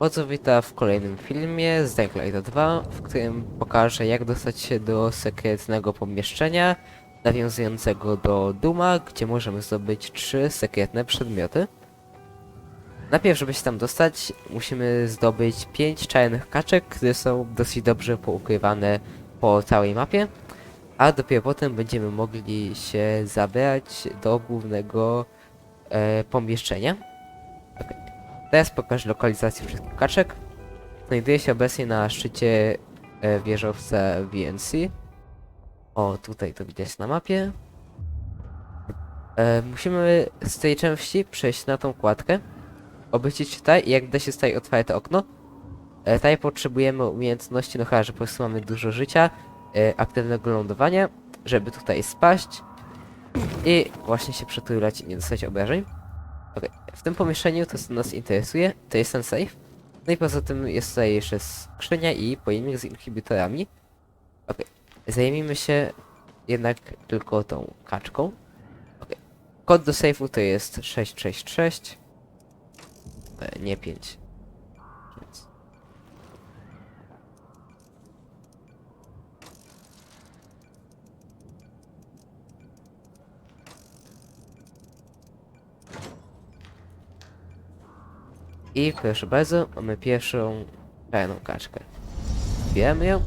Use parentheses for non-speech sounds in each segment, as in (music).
Bardzo witam w kolejnym filmie z Light 2, w którym pokażę jak dostać się do sekretnego pomieszczenia nawiązującego do Duma, gdzie możemy zdobyć trzy sekretne przedmioty. Najpierw, żeby się tam dostać, musimy zdobyć pięć czarnych kaczek, które są dosyć dobrze poukrywane po całej mapie, a dopiero potem będziemy mogli się zabrać do głównego e, pomieszczenia. Teraz pokażę lokalizację wszystkich kaczek. Znajduje się obecnie na szczycie e, wieżowca VNC. O, tutaj to widać na mapie. E, musimy z tej części przejść na tą kładkę. Obrócić tutaj i jak da się tutaj otwarte okno. E, tutaj potrzebujemy umiejętności, no chyba, że po prostu mamy dużo życia, e, aktywnego lądowania, żeby tutaj spaść i właśnie się przetulać i nie dostać obrażeń. Okej, w tym pomieszczeniu to co nas interesuje, to jest ten safe. No i poza tym jest tutaj jeszcze skrzynia i pojemnik z inhibitorami. Okej, zajmijmy się jednak tylko tą kaczką. Okej, kod do safe'u to jest 666. E, nie 5. I proszę bardzo, mamy pierwszą czarną kaczkę. Zbieramy ją.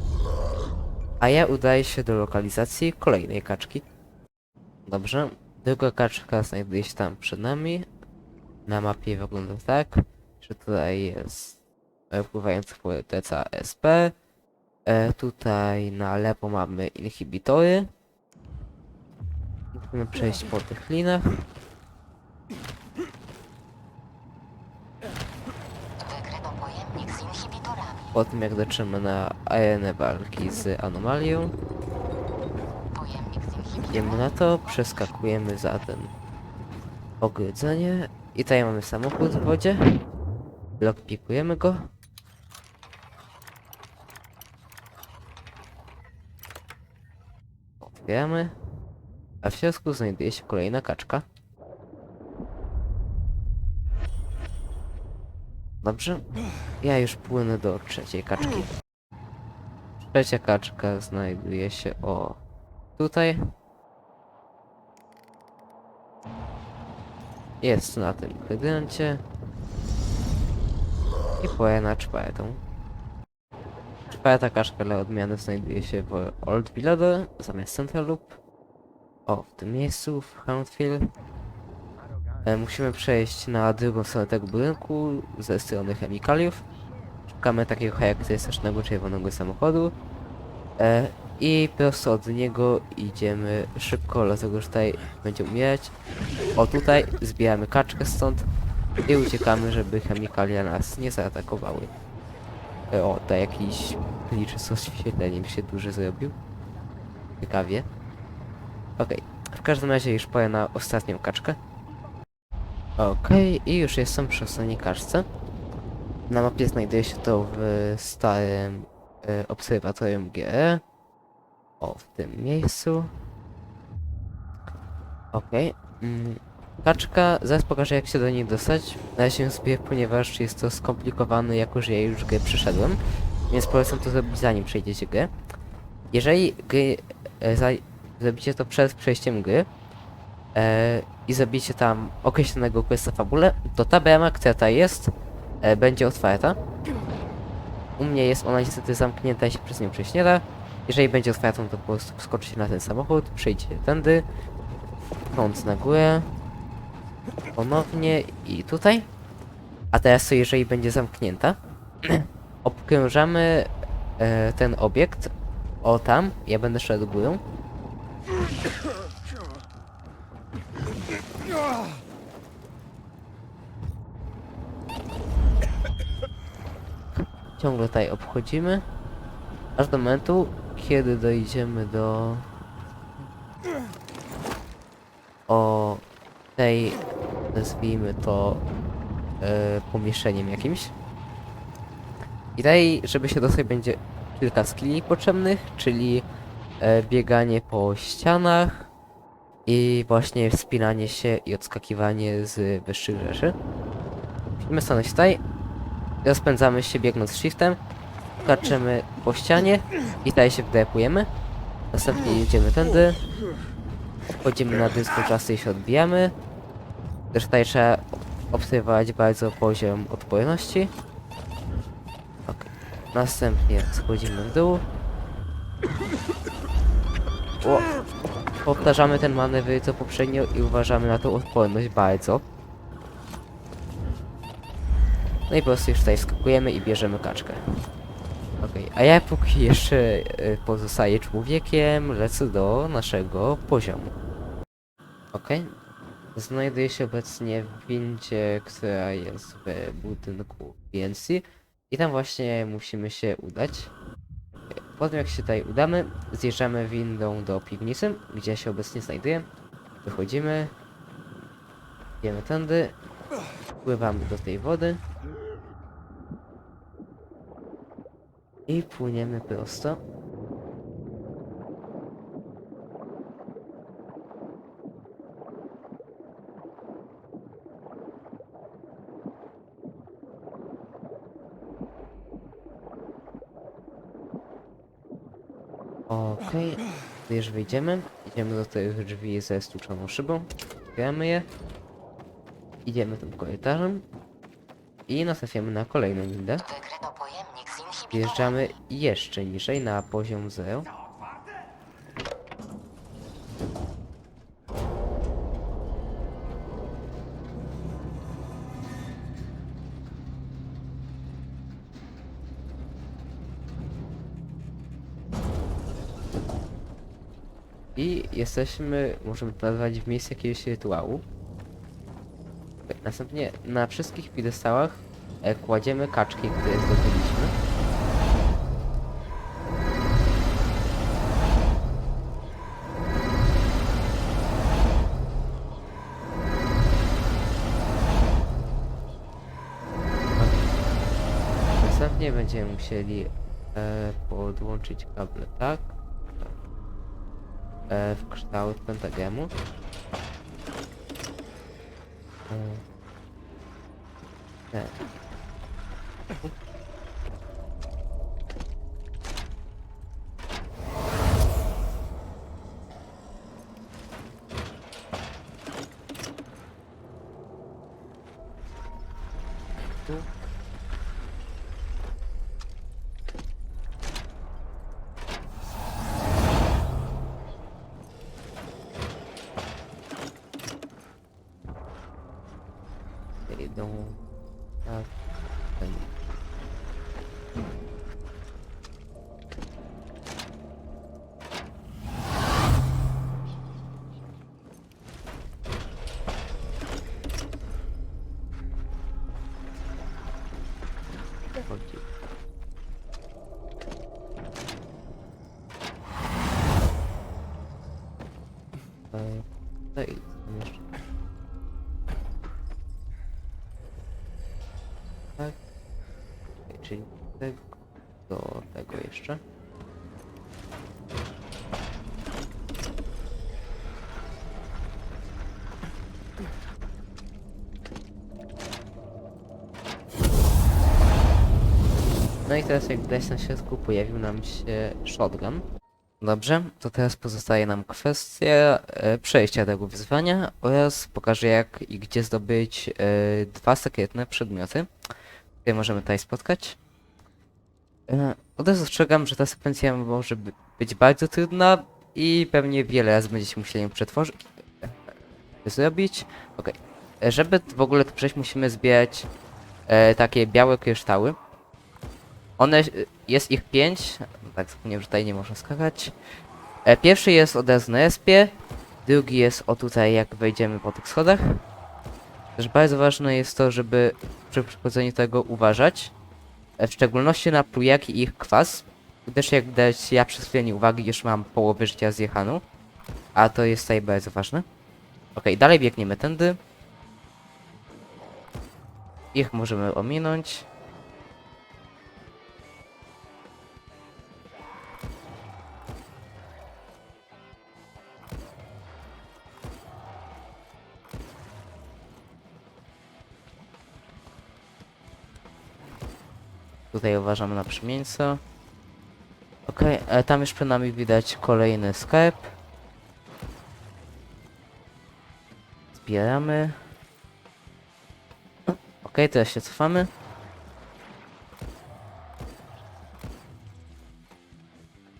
A ja udaję się do lokalizacji kolejnej kaczki. Dobrze. Druga kaczka znajduje się tam przed nami. Na mapie wygląda tak, że tutaj jest pływający poetyca SP. E, tutaj na lewo mamy inhibitory. Musimy przejść po tych linach. Wykryto pojemnik z inhibitorami. Po tym jak dotrzemy na arenę walki z anomalią, idziemy na to, przeskakujemy za ten ogrodzenie i tutaj mamy samochód w wodzie. Lockpikujemy go. Otwieramy. A w środku znajduje się kolejna kaczka. Dobrze. Ja już płynę do trzeciej kaczki. Trzecia kaczka znajduje się o tutaj. Jest na tym hydrancie. I płynie na czwartą. Czwarta kaszka dla odmiany znajduje się w Old Villador zamiast Central Loop. O, w tym miejscu, w Houndfield. E, musimy przejść na drugą stronę tego budynku ze strony chemikaliów. Szukamy takiego charakterystycznego czerwonego samochodu. E, I prosto od niego idziemy szybko, dlatego że tutaj będzie umierać. O tutaj zbieramy kaczkę stąd i uciekamy, żeby chemikalia nas nie zaatakowały. E, o, tutaj jakiś liczy z oświetleniem się duży zrobił. Ciekawie. Okej, w każdym razie już pora na ostatnią kaczkę. Okej, i już jestem przy kaczce. Na mapie znajduje się to w starym e, obserwatorium GE. O, w tym miejscu. Okej. Mm, kaczka, zaraz pokażę jak się do niej dostać. Na razie ją ponieważ jest to skomplikowane, jako że ja już grę przeszedłem. Więc polecam to zrobić zanim przejdziecie grę. Jeżeli gry, e, za, zrobicie to przed przejściem gry e, i zrobicie tam określonego questa fabule, to ta brama, która ta jest, e, będzie otwarta. U mnie jest ona niestety zamknięta i się przez nią przejść nie da. Jeżeli będzie otwartą, to po prostu wskoczycie na ten samochód, przejdziecie tędy, prąd na górę, ponownie i tutaj. A teraz to jeżeli będzie zamknięta, (clears throat) obkrążamy e, ten obiekt, o tam, ja będę szedł górą. Ciągle tutaj obchodzimy. Aż do momentu, kiedy dojdziemy do... O tej, nazwijmy to, e, pomieszczeniem jakimś. I tutaj, żeby się dostać, będzie kilka skilli potrzebnych, czyli e, bieganie po ścianach i właśnie wspinanie się i odskakiwanie z wyższych rzeczy. Musimy stanąć tutaj Rozpędzamy się biegnąc shiftem, skaczemy po ścianie i tutaj się wdepujemy. Następnie jedziemy tędy. Wchodzimy na dysku i się odbijamy. Też tutaj trzeba obserwować bardzo poziom odporności. Następnie schodzimy w dół. O. Powtarzamy ten manewr co poprzednio i uważamy na tą odporność bardzo. No i po prostu już tutaj wskakujemy i bierzemy kaczkę. Okej, a ja póki jeszcze y, pozostaję człowiekiem, lecę do naszego poziomu. Okej. Znajduję się obecnie w windzie, która jest w budynku BNC i tam właśnie musimy się udać. Po tym jak się tutaj udamy, zjeżdżamy windą do piwnicy, gdzie się obecnie znajduję. Wychodzimy. Idziemy tędy. Pływamy do tej wody. I płyniemy prosto. Okej, okay. już wyjdziemy. Idziemy do tych drzwi ze stłuczoną szybą. Otwieramy je. Idziemy tym korytarzem. I nastawiamy na kolejną windę. Wjeżdżamy jeszcze niżej na poziom 0. I jesteśmy, możemy to nazwać w miejscu jakiegoś rytuału. Następnie na wszystkich piedestałach e, kładziemy kaczki, które zdobyliśmy. Następnie będziemy musieli e, podłączyć kable tak e, w kształt pentagramu. E. Tu. Chodzi. E, No co jeszcze? Tak. Czyli tego do tego jeszcze. No i teraz jak widać na środku pojawił nam się shotgun. Dobrze, to teraz pozostaje nam kwestia e, przejścia tego wyzwania oraz pokażę jak i gdzie zdobyć e, dwa sekretne przedmioty, które możemy tutaj spotkać. E, od razu ostrzegam, że ta sekwencja może by- być bardzo trudna i pewnie wiele razy będziecie musieli ją przetworzyć, e, zrobić. Okej, E, żeby w ogóle to przejść musimy zbierać e, takie białe kryształy. One, e, jest ich pięć, tak zapomniałem, że tutaj nie można skakać. E, pierwszy jest od respie, drugi jest o tutaj jak wejdziemy po tych schodach. Też bardzo ważne jest to, żeby przy przechodzeniu tego uważać. E, w szczególności na plujaki i ich kwas. Też jak widać ja przez chwilę nie uwagi już mam połowę życia zjechaną. A to jest tutaj bardzo ważne. Okej, dalej biegniemy tędy. Ich możemy ominąć. Tutaj uważamy na przymieńca. Okej, e, tam już przed nami widać kolejny sklep. Zbieramy. Okej, teraz się cofamy.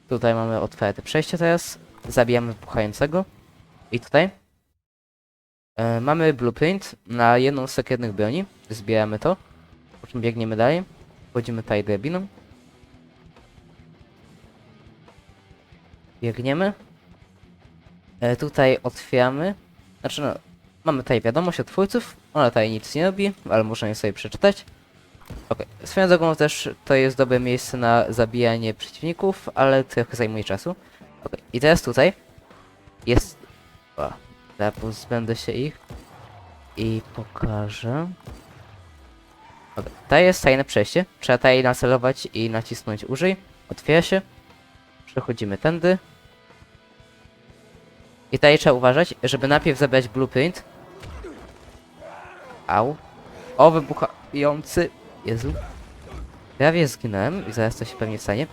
Tutaj mamy otwarte przejście teraz. Zabijamy puchającego. I tutaj. E, mamy blueprint na jedną z sekretnych broni. Zbieramy to. Po czym biegniemy dalej. Wchodzimy tutaj drabiną. Biegniemy. E, tutaj otwieramy. Znaczy no, mamy tutaj wiadomość od twórców. Ona tutaj nic nie robi, ale możemy sobie przeczytać. Okej, swoją drogą też to jest dobre miejsce na zabijanie przeciwników, ale trochę zajmuje czasu. Okej, i teraz tutaj jest... O, teraz pozbędę się ich i pokażę. Okej, to jest tajne przejście. Trzeba tutaj nacelować i nacisnąć użyj. Otwiera się. Przechodzimy tędy. I tutaj trzeba uważać, żeby najpierw zabrać blueprint. Au. O, wybuchający. Jezu. Prawie zginąłem i zaraz to się pewnie stanie.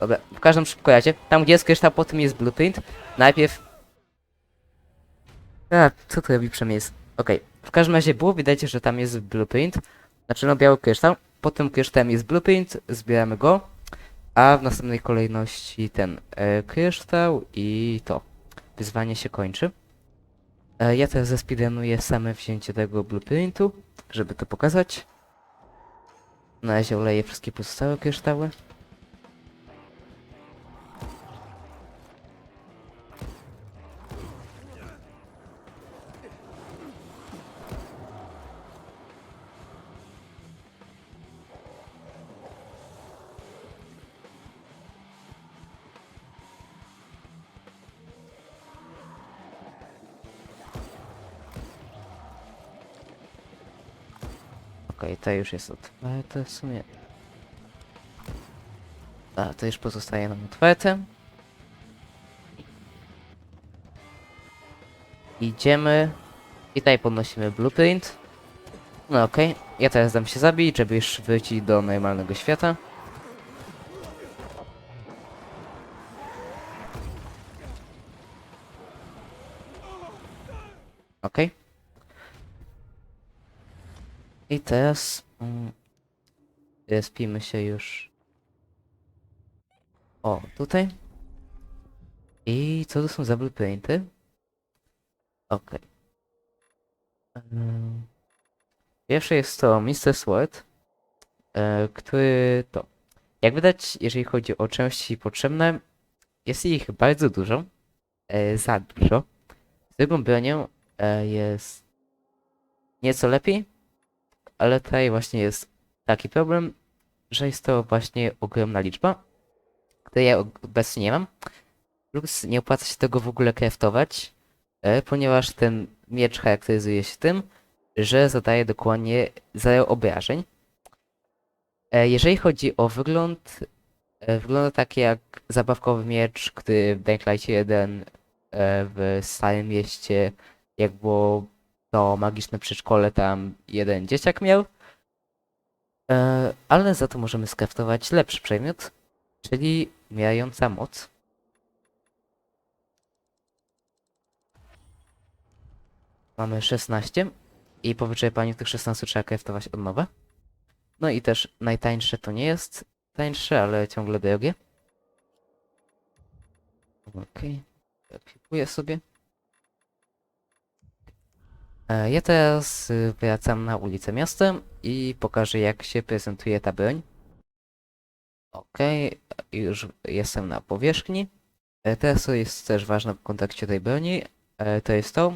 Dobra, w każdym szybko jadzie. Tam gdzie jest kryształ, po tym jest blueprint. Najpierw... A, co tu robi przemysł? Okej, w każdym razie było widać, że tam jest blueprint. Znaczy no biały kryształ. Po tym kryształem jest blueprint, zbieramy go. A w następnej kolejności ten e, kryształ i to. Wyzwanie się kończy. E, ja teraz zespeedrunuję same wzięcie tego blueprintu, żeby to pokazać. Na razie oleję wszystkie pozostałe kryształy. Okej, to już jest otwarte w sumie. A, to już pozostaje nam otwarte. Idziemy. I tutaj podnosimy blueprint. No okej, ja teraz dam się zabić, żeby już wrócić do normalnego świata. Okej. I teraz mm, respimy się już. O, tutaj. I co to są za blueprinty? Okej. Ym, Pierwszy jest to Mr. Sword, e, który to. Jak widać, jeżeli chodzi o części potrzebne, jest ich bardzo dużo. E, za dużo. Z drugą bronią e, jest nieco lepiej, ale tutaj właśnie jest taki problem, że jest to właśnie ogromna liczba, której ja obecnie nie mam. Plus nie opłaca się tego w ogóle craftować, e, ponieważ ten miecz charakteryzuje się tym, że zadaje dokładnie 0 obrażeń. E, jeżeli chodzi o wygląd, e, wygląda tak jak zabawkowy miecz, który w Dying Light 1 e, w Starym Mieście, jak było to magiczne przedszkole tam jeden dzieciak miał. E, ale za to możemy skraftować lepszy przedmiot, czyli mijająca moc. Mamy 16 i po wyczerpaniu tych 16 trzeba kraftować od nowa. No i też najtańsze to nie jest tańsze, ale ciągle drogie. Okej, okay. sobie. E, Ja teraz y, wracam na ulicę miasta i pokażę jak się prezentuje ta broń. Okej, już jestem na powierzchni. E, Teraz co jest też ważne w kontekście tej broni, e, to jest to,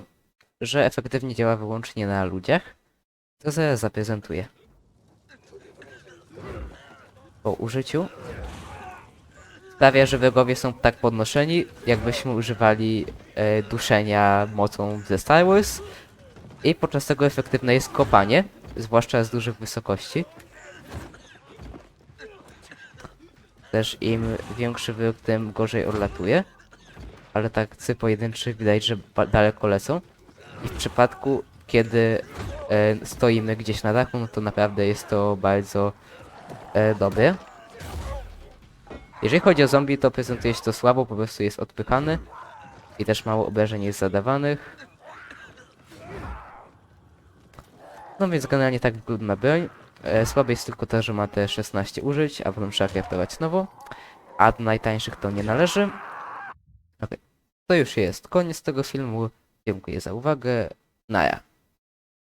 że efektywnie działa wyłącznie na ludziach. To zaraz zaprezentuję. Po użyciu sprawia, że wrogowie są tak podnoszeni, jakbyśmy używali duszenia mocą ze Star Wars. I podczas tego efektywne jest kopanie, zwłaszcza z dużych wysokości. Też im większy wyrok, tym gorzej odlatuje. Ale tak cy pojedynczych widać, że daleko lecą. I w przypadku, kiedy e, stoimy gdzieś na dachu, no to naprawdę jest to bardzo e, dobry. Jeżeli chodzi o zombie, to prezentuje się to słabo, po prostu jest odpychany. I też mało obrażeń jest zadawanych. No więc generalnie tak wygląda broń. E, słabe jest tylko to, że ma te 16 użyć, a potem trzeba kraftować znowu. A do najtańszych to nie należy. Okej. To już jest koniec tego filmu. Dziękuję za uwagę. Naja.